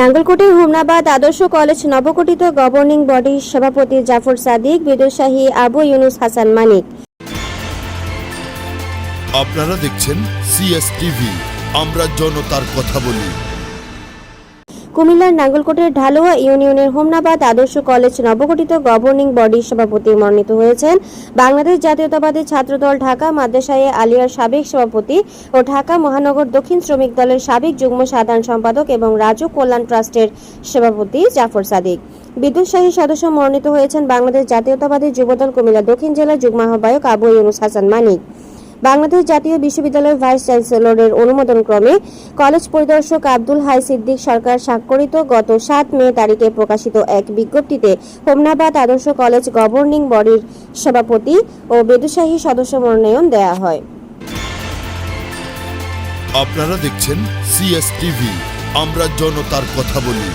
নাঙ্গলকোটের হুমনাবাদ আদর্শ কলেজ নবগঠিত গভর্নিং বডির সভাপতি জাফর সাদিক, বিদুশাহী আবু ইউনুস হাসান মানিক। আপনারা দেখছেন সিএস টিভি আমরা জনতার কথা বলি। কুমিল্লার নাঙ্গলকোটের ঢালুয়া ইউনিয়নের হোমনাবাদ আদর্শ কলেজ নবগঠিত গভর্নিং বডির সভাপতি মনোনীত হয়েছেন বাংলাদেশ জাতীয়তাবাদী ছাত্রদল ঢাকা মাদ্রাসায়ে আলিয়ার সাবেক সভাপতি ও ঢাকা মহানগর দক্ষিণ শ্রমিক দলের সাবেক যুগ্ম সাধারণ সম্পাদক এবং রাজু কল্যাণ ট্রাস্টের সভাপতি জাফর সাদিক। বিদ্যুৎ শাহী সদস্য মনোনীত হয়েছেন বাংলাদেশ জাতীয়তাবাদী যুবদল কুমিল্লা দক্ষিণ জেলা যুগ্ম আহ্বায়ক আবু ইউনুস হাসান মানিক। বাংলাদেশ জাতীয় বিশ্ববিদ্যালয়ের ভাইস চ্যান্সেলরের অনুমোদন ক্রমে কলেজ পরিদর্শক আব্দুল হাই সিদ্দিক সরকার স্বাক্ষরিত গত সাত মে তারিখে প্রকাশিত এক বিজ্ঞপ্তিতে হোমনাবাদ আদর্শ কলেজ গভর্নিং বডির সভাপতি ও বেদুশাহী সদস্য মনোনয়ন দেয়া হয়। আপনারা দেখছেন সিএসটিভি আমরা জনতার কথা বলি।